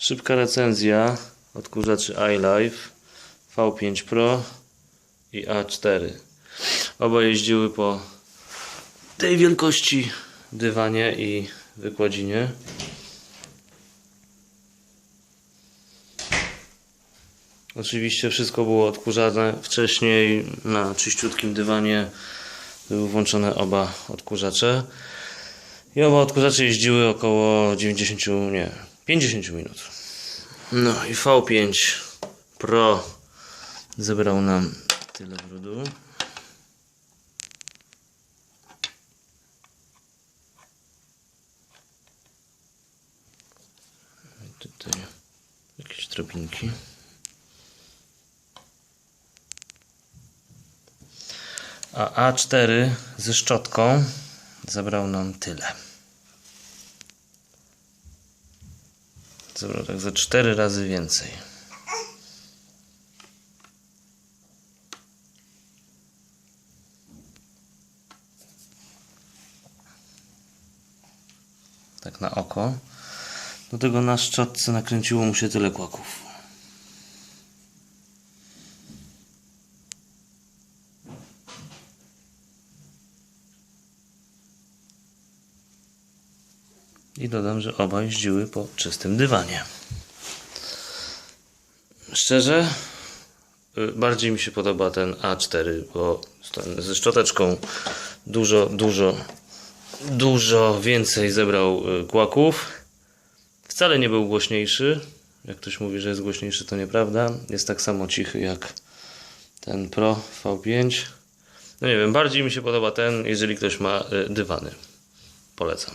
Szybka recenzja odkurzaczy iLife V5 Pro i A4. Oba jeździły po tej wielkości dywanie i wykładzinie. Oczywiście wszystko było odkurzane wcześniej na czyściutkim dywanie. Były włączone oba odkurzacze. I oba odkurzacze jeździły około 90, nie, 50 minut. No i V5 Pro zebrał nam tyle brudu. I tutaj jakieś drobinki. A A4 ze szczotką zabrał nam tyle. Zabrał tak ze 4 razy więcej. Tak na oko. Do tego na szczotce nakręciło mu się tyle kłaków. I dodam, że oba jeździły po czystym dywanie. Szczerze, y, bardziej mi się podoba ten A4, bo ze szczoteczką dużo, dużo, dużo więcej zebrał y, kłaków. Wcale nie był głośniejszy. Jak ktoś mówi, że jest głośniejszy, to nieprawda. Jest tak samo cichy jak ten Pro V5. No nie wiem, bardziej mi się podoba ten, jeżeli ktoś ma y, dywany. Polecam.